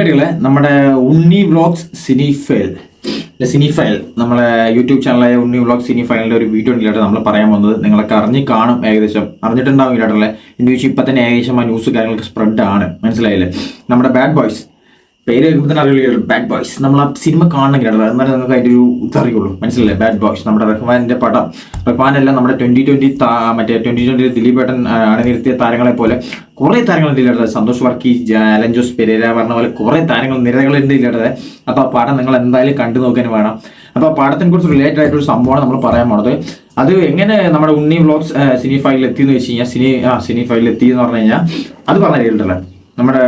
കില്ലടികളെ നമ്മുടെ Unni vlogs cine file cine file നമ്മളെ YouTube ചാനലായ ഉണ്ണി വ്ളോഗ് സിനി ഫയലിന്റെ ഒരു വീഡിയോ ഉണ്ടല്ലോ നമ്മൾ പറയാൻ വന്നത് നിങ്ങളൊക്കെ അറിഞ്ഞ് കാണും ഏകദേശം. അറിഞ്ഞിട്ടുണ്ടാവും ഇല്ലാട്ടല്ലേ എന്ന് ചോദിച്ചാൽ ഇപ്പം തന്നെ ഏകദേശം ആ ന്യൂസ് കാര്യങ്ങളൊക്കെ സ്പ്രെഡ് ആണ്. മനസ്സിലായില്ലേ? നമ്മുടെ ബാഡ് ബോയ്സ് പേര് കേൾക്കുമ്പോൾ തന്നെ അറിയില്ല ബാഡ് ബോയ്സ് നമ്മൾ ആ സിനിമ കാണണമെങ്കിൽ എന്നാലും നിങ്ങൾക്ക് അതിന്റെ ഒരു ഇതറിയുള്ളൂ. മനസ്സിലല്ലേ ബാഡ് ബോയ്സ് നമ്മുടെ റഹ്മാന്റെ പടം. റഹ്മാനെല്ലാം നമ്മുടെ ട്വന്റി ട്വന്റി മറ്റേ ട്വന്റി ട്വന്റി ദിലീപേട്ടൻ അണിനിരത്തിയ താരങ്ങളെ പോലെ കുറേ താരങ്ങൾ ഇല്ലാത്തത് സന്തോഷ് വർക്കി അലൻ ജോസ് പെരേര പറഞ്ഞ പോലെ കുറേ താരങ്ങൾ നിരകളുണ്ട് ഇല്ലാത്തത് അപ്പോൾ ആ പടം നിങ്ങൾ എന്തായാലും കണ്ടു നോക്കാൻ വേണം. അപ്പോൾ ആ പടത്തിനെ കുറിച്ച് റിലേറ്റഡ് ആയിട്ടൊരു സംഭവമാണ് നമ്മൾ പറയാൻ പോണത്. അത് എങ്ങനെ നമ്മുടെ ഉണ്ണി വ്ലോഗ്സ് സിനി ഫൈലിൽ എത്തിയെന്ന് വെച്ച് കഴിഞ്ഞാൽ സിനി ആ സിനി ഫൈലിൽ എത്തി എന്ന് പറഞ്ഞു കഴിഞ്ഞാൽ അത് പറഞ്ഞ കേട്ടിട്ടല്ലേ നമ്മുടെ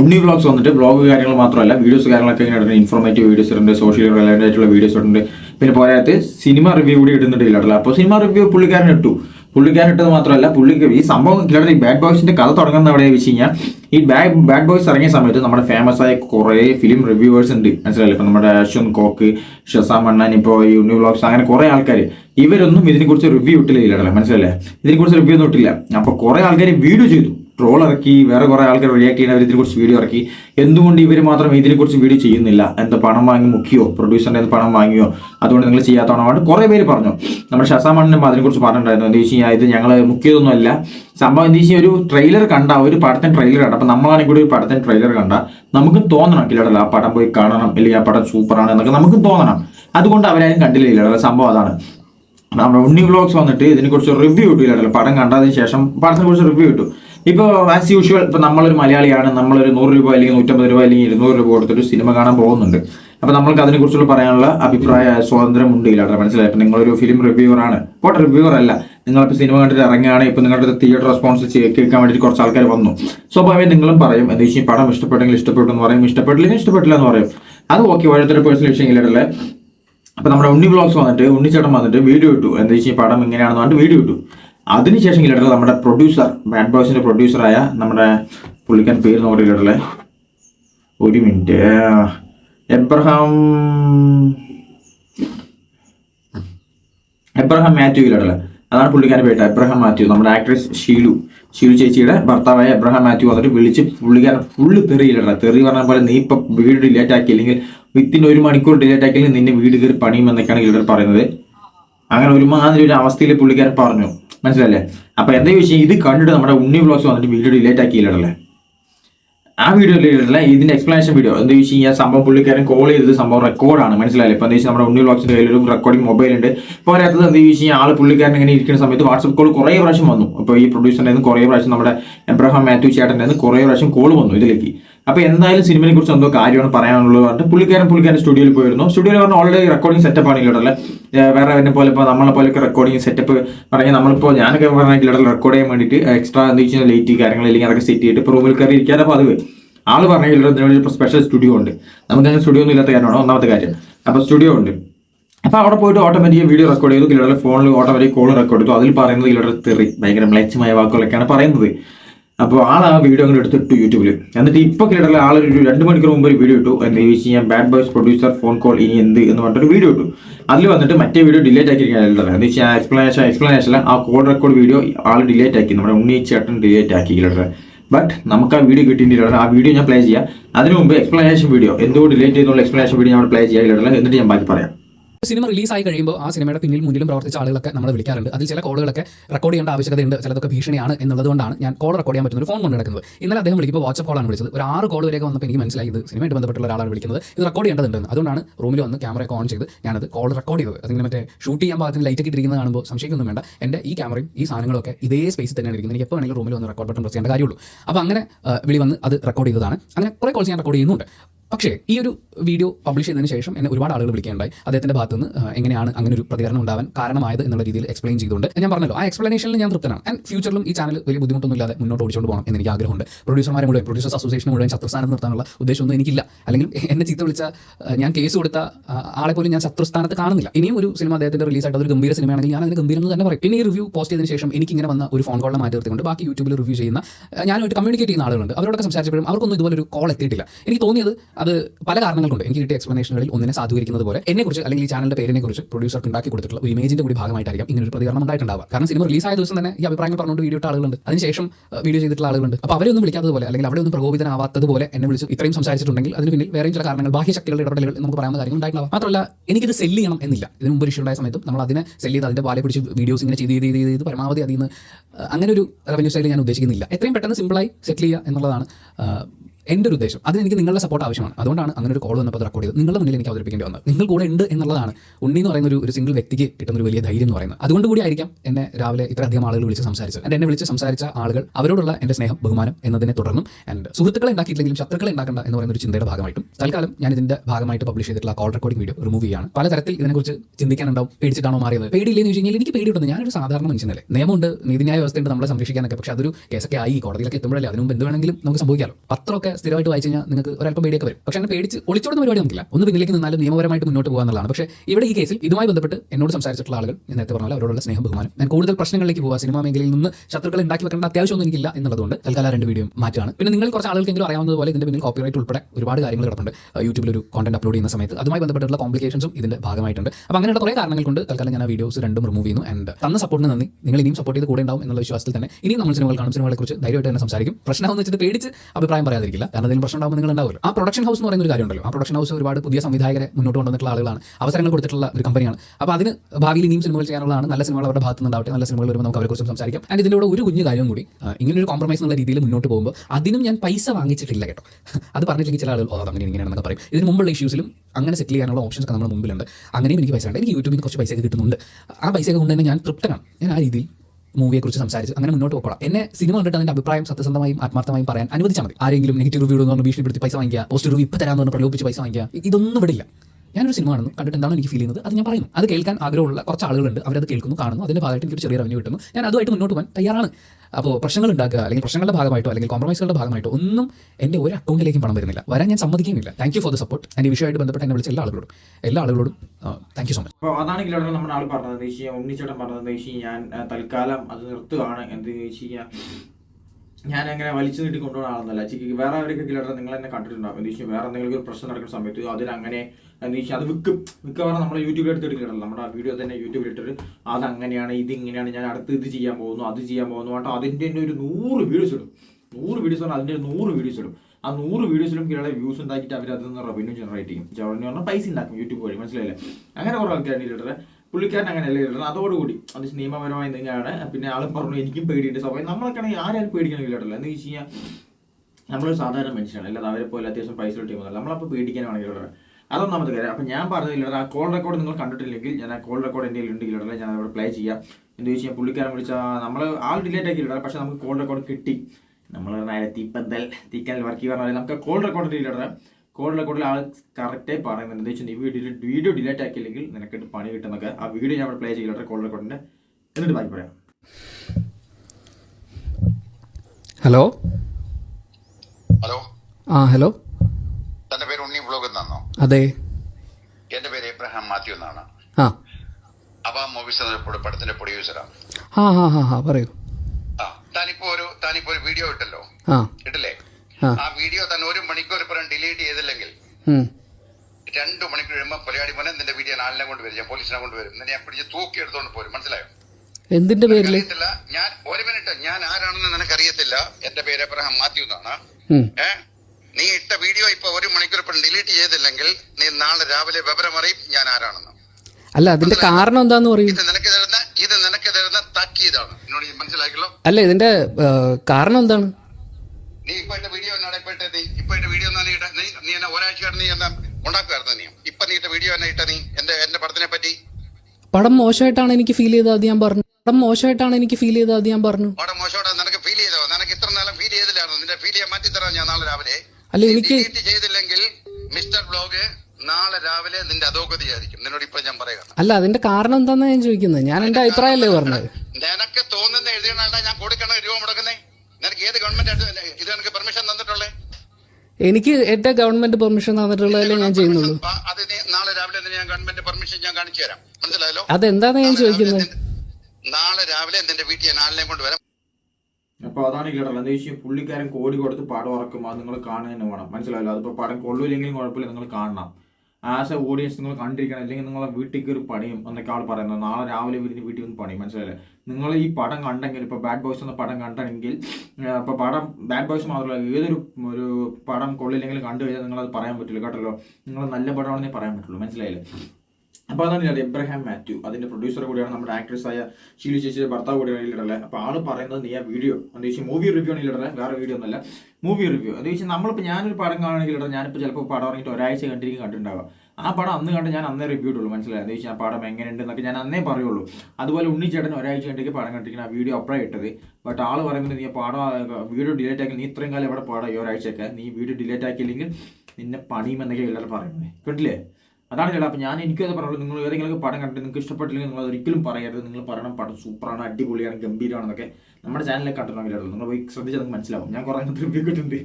ഉണ്ണി വ്ളോഗ്സ് വന്നിട്ട് ബ്ലോഗ് കാര്യങ്ങൾ മാത്രമല്ല വീഡിയോസ് കാര്യങ്ങളൊക്കെ ഇങ്ങനെ ഇടുന്നുണ്ട് ഇൻഫോർമേറ്റീവ് വീഡിയോസ് ഉണ്ട് സോഷ്യൽ റിലേറ്റഡ് ആയിട്ടുള്ള വീഡിയോസ് ഉണ്ട് പിന്നെ പോരാത്ത സിനിമ റിവ്യൂ കൂടി ഇടുന്നുണ്ട് ഇല്ലാട്ടല്ല അപ്പോൾ സിനിമ റിവ്യൂ പുള്ളിക്കാരൻ ഇട്ടു. പുള്ളിക്കാരൻ ഇട്ടത് മാത്രമല്ല പുള്ളിക്ക് ഈ സംഭവം ഇല്ലാതെ ഈ ബാഡ് ബോയ്സിന്റെ കഥ തുടങ്ങുന്ന എവിടെ വെച്ച് കഴിഞ്ഞാൽ ഈ ബാഡ് ബാഡ് ബോയ്സ് ഇറങ്ങിയ സമയത്ത് നമ്മുടെ ഫേമസ് ആയ കുറേ ഫിലിം റിവ്യൂവേഴ്സ് ഉണ്ട്. മനസ്സിലായില്ലേ? ഇപ്പോൾ നമ്മുടെ അശ്വന്ത് കോക്ക് ഷസാം മണ്ണൻ ഇപ്പോൾ ഈ ഉണ്ണി വ്ളോഗ്സ് അങ്ങനെ കുറേ ആൾക്കാർ ഇവരൊന്നും ഇതിനെക്കുറിച്ച് റിവ്യൂ ഇട്ടില്ല ഇല്ലാട്ടല്ലേ മനസ്സിലല്ലേ ഇതിനെക്കുറിച്ച് റിവ്യൂ ഒന്നും ഇട്ടില്ല. അപ്പോൾ കുറേ ആൾക്കാർ വീഡിയോ ചെയ്തു. ട്രോൾ ഇറക്കി വേറെ കുറെ ആൾക്കാർ റിയാക്ട് ചെയ്യുന്നവർ ഇതിനെക്കുറിച്ച് വീഡിയോ ഇറക്കി. എന്തുകൊണ്ട് ഇവർ മാത്രം ഇതിനെക്കുറിച്ച് വീഡിയോ ചെയ്യുന്നില്ല? എന്താ പണം വാങ്ങി മുക്കിയോ പ്രൊഡ്യൂസറിന്റെ കയ്യിൽ പണം വാങ്ങിയോ? അതുകൊണ്ട് നിങ്ങൾ ചെയ്യാത്തതാണ്? കുറെ പേര് പറഞ്ഞു. നമ്മൾ ഷസാമണ്ണിനും അതിനെക്കുറിച്ച് പറഞ്ഞിട്ടുണ്ടായിരുന്നു. എന്താ വെച്ച് കഴിഞ്ഞാൽ ഇത് ഞങ്ങൾ മുക്കിയതൊന്നുമല്ല സംഭവം എന്താ വെച്ചാൽ ഒരു ട്രെയിലർ കണ്ട ഒരു പടത്തിന് ട്രെയിലർ കണ്ട അപ്പൊ നമ്മളാണെങ്കിൽ കൂടി ഒരു പടത്തിന് ട്രെയിലർ കണ്ട നമുക്ക് തോന്നണം കില്ലടല്ല ആ പടം പോയി കാണണം അല്ലെങ്കിൽ ആ പടം സൂപ്പറാണ് എന്നൊക്കെ നമുക്ക് തോന്നണം. അതുകൊണ്ട് അവരാരും കണ്ടില്ല ഇല്ലടല്ല സംഭവം അതാണ്. നമ്മുടെ ഉണ്ണി വ്ളോഗ്സ് വന്നിട്ട് ഇതിനെക്കുറിച്ച് റിവ്യൂ ഇല്ലടല്ല പടം കണ്ടതിന് ശേഷം പടത്തിനെ കുറിച്ച് റിവ്യൂ ഇട്ടു. ഇപ്പോൾ ആസ് യൂഷ്വൽ ഇപ്പൊ നമ്മളൊരു മലയാളിയാണ് നമ്മളൊരു നൂറ് രൂപ അല്ലെങ്കിൽ നൂറ്റമ്പത് രൂപ അല്ലെങ്കിൽ ഇരുന്നൂറ് രൂപ കൊടുത്തിട്ട് സിനിമ കാണാൻ പോകുന്നുണ്ട്. അപ്പോൾ നമ്മൾക്ക് അതിനെക്കുറിച്ചുള്ള പറയാനുള്ള അഭിപ്രായ സ്വാതന്ത്ര്യം ഉണ്ട് ഇല്ലാതെ മനസ്സിലായി? ഇപ്പം നിങ്ങളൊരു ഫിലിം റിവ്യൂവർ ആണ്. പോട്ട് റിവ്യൂവർ അല്ല. നിങ്ങളിപ്പോൾ സിനിമ കണ്ടിട്ട് ഇറങ്ങുകയാണ് ഇപ്പൊ നിങ്ങളുടെ തിയേറ്റർ റെസ്പോൺസ് കേൾക്കാൻ വേണ്ടി കുറച്ച് ആൾക്കാർ വന്നു. സ്വാഭാവികം നിങ്ങളും പറയും എന്താ വെച്ചാൽ പടം ഇഷ്ടപ്പെട്ടെങ്കിൽ ഇഷ്ടപ്പെട്ടു എന്ന് പറയും ഇഷ്ടപ്പെട്ടില്ലെങ്കിൽ ഇഷ്ടപ്പെട്ടില്ല എന്ന് പറയും. അത് ഓക്കെ ഓരോരുത്തരുടെ പേഴ്സണൽ വിഷയങ്ങളിലല്ലേ അപ്പൊ നമ്മുടെ ഉണ്ണി ബ്ലോഗ്സ് വന്നിട്ട് ഉണ്ണിച്ചേട്ടൻ വന്നിട്ട് വീഡിയോ ഇട്ടു. എന്താ വെച്ചാൽ പടം ഇങ്ങനെയാണെന്ന് പറഞ്ഞിട്ട് വീഡിയോ ഇട്ടു. അതിനുശേഷം ഇല്ലടല നമ്മുടെ പ്രൊഡ്യൂസർ ബാഡ് ബോയ്സിന്റെ പ്രൊഡ്യൂസറായ നമ്മുടെ പുള്ളിക്കാൻ പേര് നോക്കി നോക്കിയില്ലടല്ലേ ഒരു മിനിറ്റ് എബ്രഹാം എബ്രഹാം മാത്യു ഇല്ലടല്ലേ അതാണ് പുള്ളിക്കാരൻ പേര്. എബ്രഹാം മാത്യു. നമ്മുടെ ആക്ട്രസ് ഷീലു. ഷീലു ചേച്ചിയുടെ ഭർത്താവായ എബ്രഹാം മാത്യു വന്നിട്ട് വിളിച്ച് പുള്ളിക്കാരൻ ഫുള്ള് തെറിയില്ലട തെറി പറഞ്ഞ പോലെ നീ ഇപ്പൊ വീട് ഡിലേറ്റ് ആക്കി അല്ലെങ്കിൽ വിത്തിൻ ഒരു മണിക്കൂർ ഡിലേറ്റ് ആക്കിയാൽ നിന്റെ വീട് കയറി പണിയും എന്നൊക്കെയാണ് പറയുന്നത്. അങ്ങനെ ഒരുമാതിരി ഒരു അവസ്ഥയിൽ പുള്ളിക്കാരൻ പറഞ്ഞു. മനസ്സിലല്ലേ അപ്പോൾ എന്താ ചോദിച്ചാൽ ഇത് കണ്ടിട്ട് നമ്മുടെ ഉണ്ണി വ്ലോഗ്സ് വന്നിട്ട് വീഡിയോ ഡിലേറ്റ് ആക്കിയില്ലേ ആ വീഡിയോ ഇല്ല ഇതിന്റെ എക്സ്പ്ലനേഷൻ വീഡിയോ എന്താ വെച്ച് ഞാൻ സംഭവം പുള്ളിക്കാരൻ കോൾ ചെയ്തത് സംഭവം റെക്കോർഡാണ് മനസ്സിലായില്ലേ? ഇപ്പൊ എന്താ വെച്ചാൽ നമ്മുടെ ഉണ്ണി വ്ളോഗ്സിന്റെ കയ്യിൽ ഒരു റെക്കോർഡിംഗ് മൊബൈൽ ഉണ്ട്. പോരാത്തത് എന്താ കഴിഞ്ഞാൽ ആൾ പുള്ളിക്കാരൻ ഇങ്ങനെ ഇരിക്കുന്ന സമയത്ത് വാട്സപ്പ് കോൾ കുറേ പ്രാവശ്യം വന്നു. അപ്പോൾ ഈ പ്രൊഡ്യൂസറിന്റെ നിന്ന് കുറേ പ്രാവശ്യം നമ്മുടെ എബ്രഹാം മാത്യു ചേട്ടന്റെ കുറേ പ്രാവശ്യം കോൾ വന്നു ഇതിലേക്ക്. അപ്പൊ എന്തായാലും സിനിമയെ കുറിച്ച് എന്തോ കാര്യമാണ് പറയാനുള്ളത് പറഞ്ഞിട്ട് പുള്ളിക്കാരൻ പുള്ളിക്കാരൻ സ്റ്റുഡിയോയിൽ പോയിരുന്നു. സ്റ്റുഡിയോയിൽ പറഞ്ഞാൽ ഓൾറെഡി റെക്കോർഡിംഗ് സെറ്റപ്പ് ആണ് ഇല്ലടല്ലേ വേറെ എന്നെ പോലെ ഇപ്പോൾ നമ്മളെ പോലെയൊക്കെ റെക്കോർഡിംഗ് സെറ്റപ്പ് പറഞ്ഞാൽ നമ്മളിപ്പോൾ ഞാനൊക്കെ പറഞ്ഞാൽ പറഞ്ഞെങ്കിൽ റെക്കോർഡ് ചെയ്യാൻ വേണ്ടിയിട്ട് എക്സ്ട്രാ എന്താ വെച്ചാൽ ലൈറ്റ് കാര്യങ്ങൾ അല്ലെങ്കിൽ അതൊക്കെ സെറ്റ് ചെയ്തിട്ട് ഇപ്പോൾ റൂമിൽ കയറി ഇരിക്കാതെ പതിവ് ആൾ പറഞ്ഞെങ്കിൽ ഇപ്പോൾ സ്പെഷ്യൽ സ്റ്റുഡിയോ ഉണ്ട്. നമുക്ക് അങ്ങനെ സ്റ്റുഡിയോ ഒന്നും ഇല്ലാത്ത കാര്യമാണ് ഒന്നാമത്തെ കാര്യം. അപ്പോൾ സ്റ്റുഡിയോ ഉണ്ട്. അപ്പോൾ അവിടെ പോയിട്ട് ഓട്ടോമാറ്റിക് വീഡിയോ റെക്കോർഡ് ചെയ്തു. കിലയുടെ ഫോണിൽ ഓട്ടോമാറ്റിക് കോൾ റെക്കോർഡ് ചെയ്തു. അതിൽ പറയുന്നത് കിലയുടെ തെറി ഭയങ്കര മ്ലേച്ഛമായ വാക്കുകളൊക്കെയാണ് പറയുന്നത്. അപ്പോൾ ആൾ ആ വീഡിയോ അങ്ങനെ എടുത്തിട്ടു യൂട്യൂബിൽ എന്നിട്ട് ഇപ്പോൾ കേട്ടല്ല ഒരു രണ്ട് മണിക്കൂർ മുമ്പ് ഒരു വീഡിയോ ഇട്ടു. എന്താ ചോദിച്ചു കഴിഞ്ഞാൽ bad boys producer phone call ഇനി എന്ത് എന്ന് പറഞ്ഞിട്ടൊരു വീഡിയോ ഇട്ടു. അതിൽ വന്നിട്ട് മറ്റേ വീഡിയോ ഡിലേറ്റ് ആക്കിയിരിക്കുകയാണ് എന്താ വെച്ചാൽ എക്സ്പ്ലനേഷൻ എക്സ്പ്ലനേഷൻ ആ കോൾ റെക്കോർഡ് വീഡിയോ ആൾ ഡിലേറ്റ് ആക്കി. നമ്മുടെ ഉണ്ണി ചേട്ടൻ ഡിലേറ്റ് ആക്കി കിലയുടെ ബട്ട് നമുക്ക് ആ വീഡിയോ കിട്ടിയിട്ടില്ല ആ വീഡിയോ ഞാൻ പ്ലേ ചെയ്യാം. അതിനു മുമ്പ് എക്സ്പ്ലനേഷൻ വീഡിയോ എന്തോ ഡിലേറ്റ് ചെയ്യുന്നുള്ള എക്സ്പ്ലനേഷൻ വീഡിയോ ഞാൻ പ്ലേ ചെയ്യാം എന്നിട്ട് ഞാൻ ബാക്കി പറയാം. സിനിമ റിലീസ് ആയി കഴിയുമ്പോൾ ആ സിനിമയുടെ പിന്നിൽ മുന്നിലും പ്രവർത്തിച്ച ആളുകളൊക്കെ നമ്മൾ വിളിക്കാറുണ്ട്. അതിൽ ചില കോളുകളൊക്കെ റെക്കോർഡ് ചെയ്യേണ്ട ആവശ്യകതയുണ്ട്. ചിലതൊക്കെ ഭീഷണിയാണ് എന്നുള്ളതുകൊണ്ടാണ് ഞാൻ കോൾ റെക്കോർഡ് ചെയ്യാൻ പറ്റുന്ന ഒരു ഫോൺ കൊണ്ട് നടക്കുന്നത് ഇന്നലെ അദ്ദേഹം വിളിക്കുമ്പോൾ വാട്സപ്പ് കോളാണ് വിളിച്ചത്. ഒരു ആറ് കോൾ വരെയൊക്കെ വന്നപ്പോൾ എനിക്ക് മനസ്സിലായി ഇത് സിനിമയായിട്ട് ബന്ധപ്പെട്ടുള്ള ഒരാളാണ് വിളിക്കുന്നത്. ഇത് റെക്കോർഡ് ചെയ്യേണ്ടതുണ്ടെന്ന്. അതുകൊണ്ടാണ് റൂമിൽ വന്ന് ക്യാമറയൊക്കെ ഓൺ ചെയ്ത് ഞാനത് കോൾ റെക്കോർഡ് ചെയ്തത്. അതിങ്ങനെ മറ്റേ ഷൂട്ട് ചെയ്യാൻ പാകത്തിന് ലൈറ്റ് ഒക്കെ ഇരിക്കുന്നത് കാണുമ്പോൾ സംശയിക്കൊന്നും വേണ്ട. എന്റെ ഈ ക്യാമറയും ഈ സാധനങ്ങളൊക്കെ ഇതേ സ്പേസിൽ തന്നെയാണ് ഇരിക്കുന്നത്. എനിക്ക് എപ്പോൾ വേണമെങ്കിലും റൂമിൽ വന്ന് റെക്കോർഡ് ബട്ടൺ പ്രസ് ചെയ്യേണ്ട കാര്യമുള്ളൂ. അപ്പോൾ അങ്ങനെ വിളി വന്ന് അത് റെക്കോർഡ് ചെയ്തതാണ്. അങ്ങനെ കുറേ കോൾസ് ഞാൻ റെക്കോർഡ് ചെയ്യുന്നുണ്ട്. പക്ഷേ ഈ ഒരു വീഡിയോ പബ്ലിഷ് ചെയ്തതിന് ശേഷം എന്നെ ഒരുപാട് ആളുകൾ വിളിക്കുകയുണ്ടായി അദ്ദേഹത്തിന്റെ ഭാഗത്ത് നിന്ന് എങ്ങനെയാണ് അങ്ങനെ ഒരു പ്രതികരണം ഉണ്ടാവാൻ കാരണമായത് എന്നുള്ള രീതിയിൽ എക്സ്പ്ലെയിൻ ചെയ്തുകൊണ്ട് ഞാൻ പറഞ്ഞല്ലോ ആ എക്സ്പ്ലനേഷനിൽ ഞാൻ തൃപ്തനാണ്. ആൻഡ് ഫ്യൂച്ചറിലും ഈ ചാനൽ വലിയ ബുദ്ധിമുട്ടൊന്നും ഇല്ലാതെ മുന്നോട്ട് ഓടിച്ചുകൊണ്ട് പോകണം എന്ന് എനിക്ക് ആഗ്രഹമുണ്ട് പ്രൊഡ്യൂസർമാരെ മുഴുവൻ പ്രൊഡ്യൂസേഴ്സ് അസോസിയേഷൻ മുഴുവൻ ശത്രുസ്ഥാനത്ത് നിർത്താനുള്ള ഉദ്ദേശമൊന്നും എനിക്കില്ല. അല്ലെങ്കിൽ എന്നെ ചീത്ത വിളിച്ച ഞാൻ കേസ് കൊടുത്ത ആളെ പോലും ഞാൻ ശത്രുസ്ഥാനത്ത് കാണുന്നില്ല. ഇനിയും ഒരു സിനിമ അദ്ദേഹത്തിന്റെ റിലീസായിട്ട് ഒരു ഗംഭീര സിനിമയാണെങ്കിൽ ഞാൻ അതിന് ഗംഭീരം എന്ന് തന്നെ പറയും. പിന്നെ ഈ റിവ്യൂ പോസ്റ്റ് ചെയ്തതിന് ശേഷം എനിക്ക് ഇങ്ങനെ വന്ന ഒരു ഫോൺ കോളിനെ മാറ്റി നിർത്തിക്കൊണ്ട് ബാക്കി യൂട്യൂബിൽ റിവ്യൂ ചെയ്യുന്ന ഞാനായിട്ട് കമ്മ്യൂണിക്കേറ്റ് ചെയ്യുന്ന ആളുകളുണ്ട്. അവരോടൊക്കെ സംസാരിച്ചപ്പോഴും അവർക്കൊന്നും ഇതുപോലെ ഒരു കോൾ എത്തിയിട്ടില്ല. എനിക്ക് തോന്നിയത് അത് പല കാരണങ്ങൾ കൊണ്ട് എനിക്ക് കിട്ടിയ എക്സ്പ്ലനേഷനുകളിൽ ഒന്നിനെ സാധൂകരിക്കുന്നത് പോലെ എന്നെക്കുറിച്ച് അല്ലെങ്കിൽ ഈ ചാനലിന്റെ പേരിനെ കുറിച്ച് പ്രൊഡ്യൂസർക്ക് ഉണ്ടാക്കി കൊടുത്തിട്ടുള്ള ഒരു ഇമേജിന്റെ കൂടി ഭാഗമായിട്ടായിരിക്കും ഇങ്ങനെ ഒരു പ്രതികരണം ഉണ്ടായിട്ടുണ്ടാവുക. കാരണം സിനിമ റിലീസായ ദിവസം തന്നെ ഈ അഭിപ്രായങ്ങൾ പറഞ്ഞുകൊണ്ട് വീഡിയോ ഇട്ട ആളുകളുണ്ട്. അതിനുശേഷം വീഡിയോ ചെയ്തിട്ടുള്ള ആളുകളുണ്ട്. അപ്പോൾ അവരൊന്നും വിളിക്കാത്തതുപോലെ അല്ലെങ്കിൽ അവിടെ ഒന്നും പ്രകോപിതനാവാത്തതുപോലെ എന്നെ വിളിച്ച് ഇത്രയും സംസാരിച്ചിട്ടുണ്ടെങ്കിൽ അതിന് പിന്നിൽ വേറെയും ചില കാരണങ്ങൾ ബാഹ്യശക്തികളുടെ ഇടപെടലുകൾ നമുക്ക് പറയാൻ കാര്യങ്ങൾ ഉണ്ടായിട്ടുണ്ടാവും. മാത്രമല്ല എനിക്കിത് സെല്ല് ചെയ്യണം എന്നില്ല. ഇതിന് മുമ്പ് ഇഷ്യൂ ഉണ്ടായ സമയത്തും നമ്മൾ അതിനെ സെല്ല് ചെയ്ത് അതിന്റെ പാലെ പിടിച്ച് വീഡിയോസ് ഇങ്ങനെ ചെയ്ത് ചെയ്ത് ചെയ്ത് പരമാവധി അതിൽ നിന്ന് അങ്ങനെ ഒരു റവന്യൂ സ്റ്റൈൽ ഞാൻ ഉദ്ദേശിക്കുന്നില്ല. എത്രയും പെട്ടെന്ന് സിമ്പിളായി സെറ്റിൽ ചെയ്യുക എന്നുള്ളതാണ് എന്റെ ഒരു ഉദ്ദേശം. അതിന് എനിക്ക് നിങ്ങളുടെ സപ്പോർട്ട് ആവശ്യമാണ്. അതുകൊണ്ടാണ് അങ്ങനെ ഒരു കോൾ വന്നപ്പോൾ റെക്കോർഡ് ചെയ്തത്. നിങ്ങളുടെ മുന്നിൽ എനിക്ക് അവതരിപ്പിക്കേണ്ടി വന്നത്. നിങ്ങൾ കൂടെ ഉണ്ട് എന്നുള്ളതാണ്. ഉണ്ണി എന്ന് പറയുന്ന ഒരു ഒരു സിംഗിൾ വ്യക്തിക്ക് കിട്ടുന്ന ഒരു വലിയ ധൈര്യം എന്ന് പറയുന്നത്. അതുകൊണ്ട് കൂടി ആയിരിക്കാം എന്നെ രാവിലെ ഇത്രയധികം ആളുകൾ വിളിച്ച് സംസാരിച്ചത്. എന്നെ വിളിച്ച് സംസാരിച്ച ആളുകൾ അവരോടുള്ള എന്റെ സ്നേഹം ബഹുമാനം എന്നതിനെ തുടർന്നും ആൻഡ് സുഹൃത്തുക്കളെ ഉണ്ടാക്കിയില്ലെങ്കിലും ശത്രുക്കളെ ഉണ്ടാക്കേണ്ട എന്ന് പറയുന്ന ഒരു ചിന്തയുടെ ഭാഗമായിട്ടും തൽക്കാലം ഞാൻ ഇതിന്റെ ഭാഗമായിട്ട് പബ്ലിഷ് ചെയ്തിട്ടുള്ള കോൾ റെക്കോർഡിംഗ് വീഡിയോ റിമൂവ് ചെയ്യാണ് പലതരത്തിൽ ഇതിനെക്കുറിച്ച് ചിന്തിക്കാനുണ്ടാവും. പേടിച്ചിട്ടാണോ മാറിയത്? പേടിയില്ലെന്ന് ചോദിച്ചു എനിക്ക് പേടിയുണ്ട്. ഞാനൊരു സാധാരണ മനുഷ്യനല്ലേ. നിയമമുണ്ട് നീതിന്യായ വ്യവസ്ഥയുണ്ട് നമ്മളെ സംരക്ഷിക്കാനൊക്കെ പക്ഷേ അതൊരു കേസൊക്കെ ആയി. കോടതിയിലൊക്കെ എത്തുമ്പോഴല്ലേ അതിന് മുമ്പ് എന്ത് വേണമെങ്കിലും നമുക്ക് സംഭവിക്കാമല്ലോ പത്രമൊക്കെ സ്ഥിരമായിട്ട് വായിച്ചു കഴിഞ്ഞാൽ നിങ്ങൾക്ക് ഒരല്പം പേടിയൊക്കെ വരും. പക്ഷേ അങ്ങനെ പേടിച്ച് ഒളിച്ചോടുന്ന പരിപാടി നമുക്കില്ല. ഒന്ന് പിന്നിലേക്ക് നിന്നാലും നിയമപരമായിട്ട് മുന്നോട്ട് പോകാന്നുള്ളതാണ് പക്ഷേ ഇവിടെ ഈ കേസിൽ ഇതുമായി ബന്ധപ്പെട്ട് എന്നോട് സംസാരിച്ചിട്ടുള്ള ആളുകൾ നേരത്തെ പറഞ്ഞാൽ അവരോടുള്ള സ്നേഹം ബഹുമാനം ഞാൻ കൂടുതൽ പ്രശ്നങ്ങളിലേക്ക് പോകാം സിനിമാ മേഖലയിൽ നിന്ന് ശത്രുക്കളെ ഉണ്ടാക്കി വെക്കേണ്ട അത്യാവശ്യമൊന്നും എനിക്കില്ല എന്നുള്ളതുകൊണ്ട് തൽക്കാലം രണ്ട് വീഡിയോ മാറ്റാണ് പിന്നെ നിങ്ങൾ കുറച്ച് ആളുകൾക്കെങ്കിലും അറിയാവുന്നതുപോലെ ഇതിന്റെ പിന്നിൽ കോപ്പിറൈറ്റ് ഉൾപ്പെടെ ഒരുപാട് കാര്യങ്ങൾ കിടപ്പുണ്ട്. യൂട്യൂബിൽ ഒരു കോണ്ടന്റ് അപ്ലോഡ് ചെയ്യുന്ന സമയത്ത് അതുമായി ബന്ധപ്പെട്ടുള്ള കോംപ്ലിക്കേഷൻസും ഇതിന്റെ ഭാഗമായിട്ടുണ്ട്. അപ്പോൾ അങ്ങനെയുള്ള കുറേ കാരണങ്ങൾ കൊണ്ട് തൽക്കാലം ഞാൻ ആ വീഡിയോസ് രണ്ടും റിമൂവ് ചെയ്യുന്നു ആൻഡ് തന്ന സപ്പോർട്ടിന് നന്ദി. നിങ്ങൾ ഇനിയും സപ്പോർട്ട് ചെയ്ത് കൂടെ ഉണ്ടാവും എന്നുള്ള വിശ്വാസത്തിൽ തന്നെ ഇനിയും നമ്മൾ സിനിമകൾ കാണും. സിനിമകളെക്കുറിച്ച് ധൈര്യമായിട്ട് തന്നെ സംസാരിക്കും. പ്രശ്നമെന്ന് വെച്ചിട്ട് പേടിച്ച് അഭിപ്രായം പറയാതിരിക്കില്ല. കാരണം എന്തെങ്കിലും പ്രശ്നം ഉണ്ടാകുമ്പോൾ നിങ്ങൾ ഉണ്ടാവുമല്ലോ. ആ പ്രൊഡക്ഷൻ ഹൗസ് എന്ന് പറയുന്ന ഒരു കാര്യമുണ്ടല്ലോ. ആ പ്രൊഡക്ഷൻ ഹൗസ് ഒരുപാട് പുതിയ സംവിധായകരെ മുന്നോട്ട് കൊണ്ടുവന്നിട്ടുള്ള ആളുകളാണ്. അവസരങ്ങൾ കൊടുത്തിട്ടുള്ള ഒരു കമ്പനിയാണ് അപ്പോൾ അതിന് ഭാവിയിൽ ഇനിയും സിനിമകൾ ചെയ്യാനുള്ളതാണ്. നല്ല സിനിമകൾ അവരുടെ ഭാഗത്ത് നിന്നുണ്ടാവട്ടെ. നല്ല സിനിമകൾ വരുമ്പോൾ നമുക്ക് അവരെ അവരെക്കുറിച്ച് സംസാരിക്കാം. ആൻഡ് ഇതിലൂടെ ഒരു കുഞ്ഞു കാര്യം കൂടി ഇങ്ങനൊരു കോംപ്രമൈസ് എന്നുള്ള രീതിയിൽ മുന്നോട്ട് പോകുമ്പോൾ അതിനും ഞാൻ പൈസ വാങ്ങിച്ചിട്ടില്ല കേട്ടോ. അത് പറഞ്ഞില്ലെങ്കിൽ ചില ആളുകൾ ഓ അതങ്ങനെ ഇങ്ങനെയാണെന്നൊക്കെ പറയും. ഇതിന് മുമ്പുള്ള ഇഷ്യൂസിലും അങ്ങനെ സെറ്റിൽ ചെയ്യാനുള്ള ഓപ്ഷൻസ് ഒക്കെ നമ്മുടെ മുമ്പിലുണ്ട്. അങ്ങനെയും എനിക്ക് പൈസ ഉണ്ട്. എനിക്ക് യൂട്യൂബിൽ കുറച്ച് പൈസ കിട്ടുന്നുണ്ട്. ആ പൈസയൊക്കെ കൊണ്ട് തന്നെ ഞാൻ തൃപ്തനാണ്. ഞാൻ ആ രീതിയിൽ മൂവിയെ കുറിച്ച് സംസാരിച്ച് അങ്ങനെ മുന്നോട്ട് പോകണം എന്നെ സിനിമ കണ്ടിട്ട് അതിന്റെ അഭിപ്രായം സത്യസന്ധമായും ആത്മാർത്ഥമായും പറയാൻ അനുവദിച്ചാൽ മതി. ആരെങ്കിലും നെഗറ്റീവ് റിവ്യൂ എന്ന് പറഞ്ഞ് ഭീഷണിപ്പെടുത്തി പൈസ വാങ്ങിക്കുക പോസ്റ്റ് റിവ്യൂ ഇപ്പം തരാമെന്ന് പറഞ്ഞ് പ്രലോഭിച്ച് പൈസ വാങ്ങിക്കുക ഇതൊന്നും വിടില്ല ഞാനൊരു സിനിമ കാണുന്നു കണ്ടിട്ട് എന്താണ് എനിക്ക് ഫീൽ ചെയ്യുന്നത് അത് ഞാൻ പറയുന്നു. അത് കേൾക്കാൻ ആഗ്രഹമുള്ള കുറച്ച് ആളുകളുണ്ട് അവരത് കേൾക്കുന്നു കാണുന്നു. അതിന്റെ ഭാഗമായിട്ട് എനിക്കൊരു ചെറിയ റവന്യൂ കിട്ടുന്നു. ഞാൻ അതുമായിട്ട് മുന്നോട്ട് പോകാൻ തയ്യാറാണ്. അപ്പോൾ പ്രശ്നങ്ങൾ ഉണ്ടാക്കുക അല്ലെങ്കിൽ പ്രശ്നങ്ങളുടെ ഭാഗമായിട്ടോ അല്ലെങ്കിൽ കോംപ്രമൈസുകളുടെ ഭാഗമായിട്ടോ ഒന്നും എന്റെ ഒരു അക്കൗണ്ടിലേക്കും പണം വരുന്നില്ല. വരാൻ ഞാൻ സമ്മതിക്കുന്നില്ല. Thank you for the support ഈ വിഷയമായിട്ട് ബന്ധപ്പെട്ട് എന്നെ വിളിച്ച എല്ലാ ആളുകളോടും എല്ലാ ആളുകളോടും താങ്ക് യു സോ മച്ച് അപ്പോൾ അതാണെങ്കിൽ അവിടെ നമ്മുടെ ആൾ പറഞ്ഞത്. ദേശീയ ഉണ്ണിച്ചേട്ടൻ പറഞ്ഞത് ഞാൻ തൽക്കാലം അത് നിർത്തുകയാണ് എന്ത് കഴിഞ്ഞാൽ ഞാൻ അങ്ങനെ വലിച്ചു നീട്ടി കൊണ്ടുപോകുന്ന ആളൊന്നുമല്ല വേറെ അവരൊക്കെ കിലർ നിങ്ങൾ എന്നെ കണ്ടിട്ടുണ്ടാവും. എന്ന് വെച്ചാൽ വേറെ എന്തെങ്കിലും ഒരു പ്രശ്നം നടക്കുന്ന സമയത്ത് അതിലങ്ങനെ വെച്ചാൽ അത് വിൽക്കും മിക്കവാറും നമ്മൾ യൂട്യൂബിൽ എടുത്തിട്ട് കിടല്ല നമ്മുടെ വീഡിയോ തന്നെ യൂട്യൂബിൽ ഇട്ടിട്ട് അങ്ങനെയാണ് ഇത് ഇങ്ങനെയാണ് ഞാൻ അടുത്ത് ഇത് ചെയ്യാൻ പോകുന്നു അത് ചെയ്യാൻ പോകുന്നു കേട്ടോ അതിന്റെ തന്നെ ഒരു നൂറ് വീഡിയോസ് ഇടും. നൂറ് വീഡിയോസ് പറഞ്ഞാൽ അതിന്റെ നൂറ് വീഡിയോസ് ഇടും. ആ നൂറ് വീഡിയോസിലും കിളെ വ്യൂസ് ഉണ്ടാക്കിയിട്ട് അവർ അതിൽ നിന്ന് റവന്യൂ ജനറേറ്റ് ചെയ്യും. ജനറേറ്റ് പറഞ്ഞാൽ പൈസ ഉണ്ടാക്കും യൂട്യൂബ് വഴി മനസ്സിലായില്ലേ? അങ്ങനെ കുറേ ആൾക്കാർ ഇട്ടത് പുള്ളിക്കാരൻ അങ്ങനെയല്ല ഇടറ് അതോടുകൂടി അത് നിയമപരമായി നിന്നാണ് പിന്നെ ആളും പറഞ്ഞു എനിക്കും പേടിയുണ്ട് സ്വഭാവം. നമ്മളൊക്കെയാണെങ്കിൽ ആരും പേടിക്കണമെങ്കിൽ ഇടല്ല എന്ന് വെച്ച് കഴിഞ്ഞാൽ നമ്മളൊരു സാധാരണ മനുഷ്യനാണ്. അല്ലാതെ അവരെ പോലെ അത്യാവശ്യം പൈസ കിട്ടിയ നമ്മളപ്പോൾ പേടിക്കാനാണെങ്കിൽ ഇടറ് അതൊന്നാമത്തെ കാര്യം. അപ്പം ഞാൻ പറഞ്ഞതില്ല ആ കോൾ റെക്കോർഡ് നിങ്ങൾ കണ്ടിട്ടില്ലെങ്കിൽ ഞാൻ ആ കോൾ റെക്കോർഡ് എന്റെ ഉണ്ടെങ്കിൽ ഇടല ഞാൻ അവിടെ പ്ലേ ചെയ്യാം. എന്ന് ഞാൻ പുള്ളിക്കാരൻ വിളിച്ചാൽ നമ്മൾ ആൾ ഡിലേറ്റ് ആക്കി ഇടാം പക്ഷെ നമുക്ക് കോൾ റെക്കോർഡ് കിട്ടി. നമ്മൾ തീപ്പന്തൽ തീക്കൽ വർക്ക് പറഞ്ഞാൽ നമുക്ക് കോൾ റെക്കോർഡ് ഇടാം കോൾ റെക്കോർഡിൽ ആൾ കറക്റ്റായി പറയുന്നുണ്ട് എന്താ വെച്ചാൽ നീ വീഡിയോ വീഡിയോ ഡിലേറ്റ് ആക്കിയില്ലെങ്കിൽ നിനക്കിട്ട് പണി കിട്ടുന്നൊക്കെ ആ വീഡിയോ ഞാൻ അവിടെ പ്ലേ ചെയ്യില്ല കോൾ റെക്കോർഡിന്റെ എന്നിട്ട് ബാക്കി പറയാം. ഹലോ ഹലോ ആ ഹലോ തന്റെ പേര് ഉണ്ണി ബ്ലോഗ് എന്നാണോ അതെ. എന്റെ പേര് എബ്രഹാം മാത്യു എന്നാണ്. ആ. അബ മൂവീസ് പടത്തിന്റെ പ്രൊഡ്യൂസറാണ് ആ. ആ ഹാ പറയൂ. ആ താനിപ്പോ ഒരു താനിപ്പോ ഒരു വീഡിയോ ഇട്ടല്ലോ. ആ. ഇട്ടില്ലേ? ആ. ആ വീഡിയോ തന്നെ ഒരു മണിക്കൂർ ഇപ്പുറം ഡിലീറ്റ് ചെയ്തില്ലെങ്കിൽ. രണ്ടു മണിക്കൂർ കഴിയുമ്പോൾ പരിപാടി പോലെ നിന്റെ വീഡിയോ നാലിനെ കൊണ്ടുവരും ഞാൻ പോലീസിനെ കൊണ്ടുവരും നിന്നെ ഞാൻ പിടിച്ച് തൂക്കി എടുത്തോണ്ട് പോരും. മനസ്സിലായോ? എന്തിന്റെ പേരിൽ ഞാൻ ഒരു മിനിറ്റ് ഞാൻ ആരാണെന്ന് നിനക്കറിയത്തില്ല? എന്റെ പേര് എബ്രഹാം മാത്യു എന്നാണ്. ഉം. നീ ഇട്ട വീഡിയോ ഇപ്പൊ ഒരു മണിക്കൂർ ഇപ്പം ഡിലീറ്റ് ചെയ്തില്ലെങ്കിൽ നീ നാളെ രാവിലെ വിവരം അറിയും ഞാൻ ആരാണെന്ന്. അല്ല അതിന്റെ കാരണം എന്താന്ന് പറയും. ഇത് നിനക്ക് തരുന്ന ഇത് നിനക്ക് തരുന്ന താക്കീതാണ്. എന്നോട് മനസ്സിലാക്കിയല്ലോ അല്ല ഇതിന്റെ കാരണം എന്താണ്? നീ ഇപ്പൊ ഇട്ട വീഡിയോ എന്നാണ് ഇപ്പൊ നീ ഇപ്പൊ എന്റെ വീഡിയോ എന്നാ നീ ഇട്ട നീ നീ എന്നെ ഒരാഴ്ച നീ എന്താ ഉണ്ടാക്കുമായിരുന്നു നീ? ഇപ്പൊ നീ ഇട്ട വീഡിയോ എന്നാ ഇട്ട നീ? എന്റെ എന്റെ പടത്തിനെ പറ്റി? പടം മോശമായിട്ടാണ് എനിക്ക് ഫീൽ ചെയ്തത് അത് ഞാൻ പറഞ്ഞു. പടം മോശമായിട്ടാണ് എനിക്ക് ഫീൽ ചെയ്തത് അത് ഞാൻ പറഞ്ഞു. പടം മോശോടെ നിനക്ക് ഫീൽ ചെയ്തോ നിനക്ക് ഇത്ര നാളെ ഫീൽ ചെയ്തില്ലായിരുന്നു നിന്റെ ഫീൽ ചെയ്യാൻ മാറ്റി തരാം ഞാൻ നാളെ രാവിലെ അല്ല, എനിക്ക്- ചെയ്തില്ലെങ്കിൽ മിസ്റ്റർ ബ്ലോഗ് നാളെ രാവിലെ നിന്റെ അധോഗതിയായിരിക്കും. നിന്നോട് ഇപ്പൊ ഞാൻ പറയുകയാണ് അല്ല അതിന്റെ കാരണം എന്താന്ന് ഞാൻ ചോദിക്കുന്നത്? ഞാൻ എന്റെ അഭിപ്രായമല്ലേ പറഞ്ഞത്? നിനക്ക് തോന്നുന്ന എഴുതിയാണ് ഞാൻ കൊടുക്കണ രൂപ മുടക്കുന്നേ? നിനക്ക് ഏത് ഗവൺമെന്റ് ഇത് നിനക്ക് പെർമിഷൻ തന്നിട്ടുള്ളേ? എനിക്ക് എന്റെ ഗവൺമെന്റ് പെർമിഷൻ തന്നിട്ടുള്ളതല്ലേ ഞാൻ ചെയ്യുന്നുള്ളൂ. അത് നാളെ രാവിലെ ഞാൻ ഗവൺമെന്റ് പെർമിഷൻ ഞാൻ കാണിച്ചു തരാം. മനസ്സിലായല്ലോ? അതെന്താന്ന് ഞാൻ ചോദിക്കുന്നത്? നാളെ രാവിലെ നിന്റെ വീട്ടിൽ ഞാൻ ആളിനെ കൊണ്ട് വരാം അപ്പോൾ അതാണ് കേട്ടത് എന്താ വെച്ചാൽ പുള്ളിക്കാരൻ കോടി കൊടുത്ത് പടം ഇറക്കും അത് നിങ്ങൾ കാണുക തന്നെ വേണം. മനസ്സിലായല്ലോ? അതിപ്പോൾ പടം കൊള്ളൂല്ലെങ്കിലും കുഴപ്പമില്ല നിങ്ങൾ കാണണം. ആസ് എ ഓഡിയൻസ് നിങ്ങൾ കണ്ടിരിക്കണം അല്ലെങ്കിൽ നിങ്ങളെ വീട്ടിൽ കയറി പണിയും എന്നൊക്കെ ആൾ പറയുന്നത്. നാളെ രാവിലെ വീട്ടിൽ വീട്ടിൽ വന്ന് പണിയും മനസ്സിലായില്ലേ? നിങ്ങൾ ഈ പടം കണ്ടെങ്കിൽ ഇപ്പോൾ ബാഡ് ബോയ്സ് എന്ന പടം കണ്ടെങ്കിൽ ഇപ്പോൾ പടം ബാഡ് ബോയ്സ് മാത്രമല്ല ഏതൊരു ഒരു പടം കൊള്ളില്ലെങ്കിൽ കണ്ടു കഴിഞ്ഞാൽ നിങ്ങളത് പറയാൻ പറ്റില്ല കേട്ടല്ലോ? നിങ്ങൾ നല്ല പടമാണെന്നേ പറയാൻ പറ്റുള്ളൂ മനസ്സിലായില്ലേ? അപ്പോൾ അതാണ് ഇല്ലേ എബ്രഹാം മാത്യു. അതിന്റെ പ്രൊഡ്യൂസർ കൂടിയാണ് നമ്മുടെ ആക്ട്രസ് ആയ ഷീലി ചേച്ചിയുടെ ഭർത്താവ് കൂടിയാണ് ഇല്ലടല്ലേ അപ്പോൾ ആൾ പറയുന്നത് നീ ആ വീഡിയോ എന്ന് വെച്ചാൽ മൂവി റിവ്യൂ ആണ് ഇല്ലടല്ലേ വേറെ വീഡിയോ ഒന്നല്ല മൂവി റിവ്യൂ എന്താ വെച്ചാൽ നമ്മളിപ്പോൾ ഞാനൊരു പടം കാണുകയാണെങ്കിൽ ഇല്ലടാ ഞാനിപ്പോൾ ചിലപ്പോൾ പടം ഇറങ്ങിയിട്ട് ഒരാഴ്ച കണ്ടിരിക്കും കണ്ടിട്ടുണ്ടാവുക. ആ പടം അന്ന് കണ്ട് ഞാൻ അന്നേ റിവ്യൂ ഇടുള്ളൂ മനസ്സിലായി? എന്താ വെച്ചാൽ ആ പടം എങ്ങനെയുണ്ട് എന്നൊക്കെ ഞാൻ അന്നേ പറയുള്ളൂ. അതുപോലെ ഉണ്ണിച്ചേട്ടൻ ഒരാഴ്ച കണ്ടിരിക്കും പടം കണ്ടിരിക്കുന്ന ആ വീഡിയോ അപ്പഴേ ഇട്ടത്. ബട്ട് ആൾ പറയുന്നത് നീ പടം വീഡിയോ ഡിലേറ്റ് ആക്കി നീ ഇത്രയും കാലം എവിടെ പാടാം ഈ ഒരാഴ്ചയൊക്കെ? നീ വീഡിയോ ഡിലേറ്റ് ആക്കിയില്ലെങ്കിൽ നിന്നെ പണിയുമെന്നൊക്കെ എല്ലാവരും പറയുന്നത്. കേട്ടില്ലേ? അതാണ് ചേട്ടാ അപ്പം ഞാൻ എനിക്കത് പറയുള്ളൂ നിങ്ങൾ ഏതെങ്കിലും പടം കണ്ടിട്ട് നിങ്ങൾക്ക് ഇഷ്ടപ്പെട്ടില്ലെങ്കിൽ നിങ്ങൾ ഒരിക്കലും പറയരുത്. നിങ്ങൾ പറയണം പടം സൂപ്പറാണ് അടിപൊളിയാണ് ഗംഭീരമാണ് ഗംഭീരമാണെന്നൊക്കെ നമ്മുടെ ചാനലിലൊക്കെ കണ്ടിട്ടുണ്ടെങ്കിലുള്ളൂ നിങ്ങൾ പോയി ശ്രദ്ധിച്ചാൽ നിങ്ങൾക്ക് മനസ്സിലാവും. ഞാൻ കുറേ റിവ്യൂ കിട്ടുന്നുണ്ട്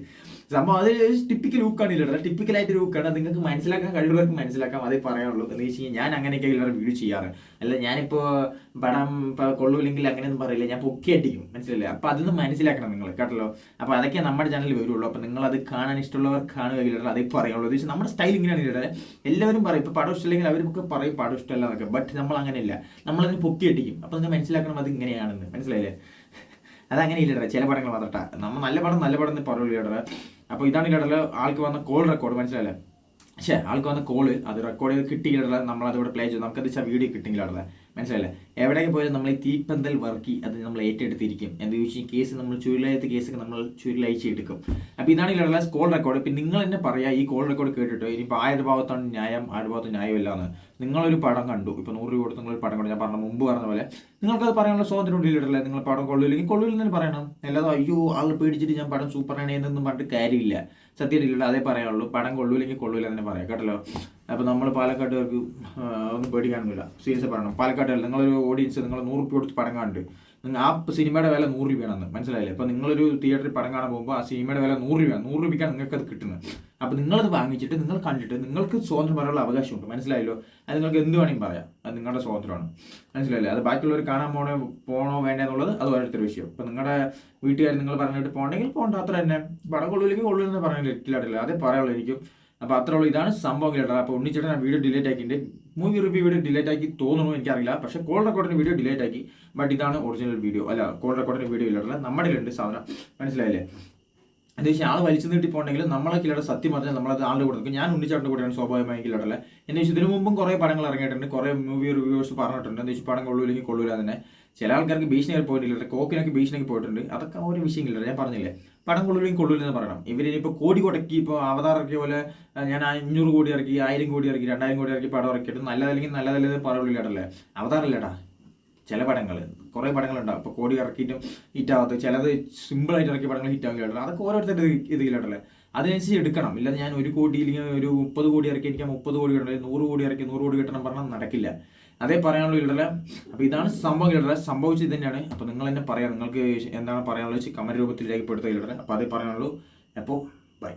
സംഭവം അത് ടിപ്പിക്കൽ ലൂക്കാണ് ഇല്ലടാ ടിപ്പിക്കലായിട്ട് ലൂക്കാണ് നിങ്ങൾക്ക് മനസ്സിലാക്കാൻ കഴിവുള്ളവർക്ക് മനസ്സിലാക്കാം അതേ പറയാനുള്ളൂ. എന്ന് വെച്ച് കഴിഞ്ഞാൽ ഞാൻ അങ്ങനെയൊക്കെ എല്ലാവരും വീഡിയോ ചെയ്യാറ്. അല്ല ഞാനിപ്പോൾ പടം കൊള്ളൂല്ലെങ്കിൽ അങ്ങനെയൊന്നും പറയില്ല. ഞാൻ പൊക്കി അടിക്കും മനസ്സിലല്ലേ അപ്പോൾ അതൊന്ന് മനസ്സിലാക്കണം നിങ്ങൾ കേട്ടല്ലോ? അപ്പോൾ അതൊക്കെ നമ്മുടെ ചാനലിൽ വരുള്ളൂ. അപ്പോൾ നിങ്ങൾ അത് കാണാൻ ഇഷ്ടമുള്ളവർ കാണുക ഇല്ലടാ അതേ പറയുള്ളൂ എന്ന് വെച്ചാൽ നമ്മുടെ സ്റ്റൈൽ ഇങ്ങനെയാണ് ഇല്ലടാ എല്ലാവരും പറയും ഇപ്പോൾ പടം ഇഷ്ടമില്ലെങ്കിൽ അവർക്ക് പറയും പടം ഇഷ്ടമല്ല എന്നൊക്കെ. ബട്ട് നമ്മൾ അങ്ങനെയല്ല. നമ്മളതിന് പൊക്കി അടിക്കും അപ്പോൾ നിങ്ങൾ മനസ്സിലാക്കണം അത് ഇങ്ങനെയാണെന്ന്. മനസ്സിലായില്ലേ? അതങ്ങനെ ഇല്ലടാ ചില പടങ്ങൾ മാത്രട്ടാ. നമ്മൾ നല്ല പടം നല്ല പടം എന്ന് പറയുള്ളൂ ഇടറ അപ്പോൾ ഇതാണ് ഇടറ ആൾക്ക് വന്ന കോൾ റെക്കോർഡ് മനസ്സിലായില്ലേ? പക്ഷേ ആൾക്ക് വന്ന കോൾ അത് റെക്കോർഡ് ചെയ്ത് കിട്ടിയില്ല നമ്മൾ അതിവിടെ പ്ലേ ചെയ്തു. നമുക്കത് വെച്ചാൽ വീഡിയോ കിട്ടിയില്ല മനസ്സിലായില്ലേ? എവിടേക്ക് പോയാലും നമ്മൾ ഈ തീപ്പന്തൽ വർക്കി അത് നമ്മൾ ഏറ്റെടുത്തിരിക്കും. എന്താ ചോദിച്ചാൽ കേസ് നമ്മൾ ചുരുളയത്ത് കേസൊക്കെ നമ്മൾ ചുരുളയച്ച് എടുക്കും അപ്പോൾ ഇതാണ് ഇല്ലടല്ല കോൾ റെക്കോർഡ് ഇപ്പം നിങ്ങൾ തന്നെ പറയാ ഈ കോൾ റെക്കോർഡ് കേട്ടിട്ടോ? ഇനിയിപ്പോൾ ആരുടെ ഭാഗത്താണ് ന്യായം ആരുടെ ഭാഗത്ത് ന്യായമല്ല എന്ന്. നിങ്ങളൊരു പടം കണ്ടു. ഇപ്പോൾ നൂറ് രൂപ കൊടുത്ത് നിങ്ങളൊരു പടം കണ്ടു. ഞാൻ പറഞ്ഞ മുമ്പ് പറഞ്ഞ പോലെ നിങ്ങൾക്കത് പറയാനുള്ള സ്വാതന്ത്ര്യം ഉള്ളിലിടല്ലേ നിങ്ങൾ പടം കൊള്ളില്ലെങ്കിൽ കൊള്ളില്ല തന്നെ പറയണം. അല്ലാതെ അയ്യോ ആൾ പേടിച്ചിട്ട് ഞാൻ പടം സൂപ്പറാണ് എന്നൊന്നും പറഞ്ഞിട്ട് കാര്യമില്ല. സത്യമായിട്ടില്ല അതേ പറയാനുള്ളൂ. പടം കൊള്ളൂല്ലെങ്കിൽ കൊള്ളൂല തന്നെ പറയാം. കേട്ടല്ലോ? അപ്പോൾ നമ്മൾ പാലക്കാട്ടുകാർക്ക് ഒന്നും പേടിക്കാനൊന്നുമില്ല. സീരിയസ് പറയണം. പാലക്കാട്ടുകാർ നിങ്ങളൊരു ഓഡിയൻസ് നിങ്ങൾ നൂറ് രൂപ കൊടുത്ത് പടം കാണുന്നുണ്ട് നിങ്ങൾ ആ സിനിമയുടെ വില നൂറ് രൂപയാണെന്ന് മനസ്സിലായില്ലേ? അപ്പോൾ നിങ്ങളൊരു തിയേറ്ററിൽ പടം കാണാൻ പോകുമ്പോൾ ആ സിനിമയുടെ വില നൂറ് രൂപയാണ്. നൂറ് രൂപയ്ക്കാണ് നിങ്ങൾക്ക് അത് കിട്ടുന്നത്. അപ്പോൾ നിങ്ങളത് വാങ്ങിച്ചിട്ട് നിങ്ങൾ കണ്ടിട്ട് നിങ്ങൾക്ക് സ്വാതന്ത്ര്യം പറയാനുള്ള അവകാശമുണ്ട്. മനസ്സിലായല്ലോ? അത് നിങ്ങൾക്ക് എന്ത് വേണമെങ്കിലും പറയാം. അത് നിങ്ങളുടെ സ്വാതന്ത്ര്യമാണ്. മനസ്സിലായില്ലേ? അത് ബാക്കിയുള്ളവർ കാണാൻ പോണോ പോണോ വേണ്ട എന്നുള്ളത് അത് ഓരോരുത്തരുടെ വിഷയം. ഇപ്പം നിങ്ങളുടെ വീട്ടുകാർ നിങ്ങൾ പറഞ്ഞിട്ട് പോകണമെങ്കിൽ പോകണ്ട അത്ര തന്നെ. പടം കൊള്ളില്ലെങ്കിൽ കൊള്ളില്ലെന്ന് പറഞ്ഞില്ല അതേ പറയുള്ളൂ എനിക്കും. അപ്പോൾ അത്ര ഉള്ളൂ. ഇതാണ് സംഭവം കേട്ടോ. അപ്പോൾ ഉണ്ണിച്ചേട്ടൻ ആ വീഡിയോ ഡിലേറ്റ് ആക്കിയിട്ടുണ്ട്. മൂവി റിവ്യൂ വീഡിയോ ഡിലേറ്റ് ആക്കി തോന്നുന്നു എനിക്കറിയില്ല. പക്ഷേ കോൾ റെക്കോർഡിന്റെ വീഡിയോ ഡിലേറ്റ് ആക്കി. ബട്ട് ഇതാണ് ഒറിജിനൽ വീഡിയോ അല്ല കോൾ റെക്കോർഡിന്റെ വീഡിയോ ഇല്ല നമ്മുടെ ഉണ്ട് സാധനം. മനസ്സിലായില്ലേ? എന്താ വെച്ചാൽ ആൾ വലിച്ചു നീട്ടി പോകണമെങ്കിൽ നമ്മളെ കിലയുടെ സത്യം പറഞ്ഞാൽ നമ്മളത് ആളുടെ കൂടെ നിൽക്കും. ഞാൻ ഉണ്ണിച്ചാട്ടൻ കൂടെയാണ് സ്വാഭാവികമായി കിലടല്ലേ എന്ന് വെച്ചാൽ ഇതിനു മുമ്പും കുറേ പടങ്ങൾ ഇറങ്ങിയിട്ടുണ്ട്. കുറേ മൂവി റിവ്യൂസ് പറഞ്ഞിട്ടുണ്ട്. എന്താ വെച്ചാൽ പടം കൊള്ളൂല്ലെങ്കിൽ കൊള്ളൂല തന്നെ. ചില ആൾക്കാർക്ക് ഭീഷണിയൊക്കെ പോയിട്ടില്ല കോക്കിനൊക്കെ ഭീഷണിക്ക് പോയിട്ടുണ്ട്. അതൊക്കെ ഒരു വിഷയങ്ങളില്ല ഞാൻ പറഞ്ഞില്ലേ? പടം കൊള്ളില്ലെങ്കിൽ കൊള്ളില്ല എന്ന് പറയണം ഇവരിപ്പോൾ കോടി കൊടക്കി ഇപ്പോൾ അവതാർ ഇറക്കിയ പോലെ ഞാൻ അഞ്ഞൂറ് കോടി ഇറക്കി ആയിരം കോടി ഇറക്കി രണ്ടായിരം കോടി ഇറക്കി പടം ഇറക്കിയിട്ട് നല്ലതല്ലെങ്കിൽ നല്ലതല്ലേ പറയുള്ളൂ അവതാറില്ലേടാ. ചില പടങ്ങൾ കുറേ പടങ്ങളുണ്ടാവും. ഇപ്പോൾ കോടി ഇറക്കിയിട്ടും ഹിറ്റാവാത്ത ചിലത് സിമ്പിളായിട്ട് ഇറക്കിയ പടങ്ങൾ ഹിറ്റാവില്ല അതൊക്കെ ഓരോരുത്തരുടെ ഇത് ഇല്ലട്ടല്ലേ അതിനനുസരിച്ച് എടുക്കണം. ഇല്ലാതെ ഞാൻ ഒരു കോടി ഇല്ലെങ്കിൽ ഒരു മുപ്പത് കോടി ഇറക്കി എനിക്ക് മുപ്പത് കോടി കിട്ടണം നൂറ് കോടി ഇറക്കി നൂറ് കോടി കിട്ടണം പറഞ്ഞാൽ നടക്കില്ല. അതേ പറയാനുള്ള ഇടല. അപ്പോൾ ഇതാണ് സംഭവം ഇടല. സംഭവിച്ചത് തന്നെയാണ് അപ്പോൾ നിങ്ങൾ തന്നെ പറയാം. നിങ്ങൾക്ക് എന്താണ് പറയാനുള്ളത്? കമന്റ് രൂപത്തിൽ രേഖപ്പെടുത്തുക ഇടല. അപ്പോൾ അതേ പറയാനുള്ളൂ. അപ്പോൾ ബൈ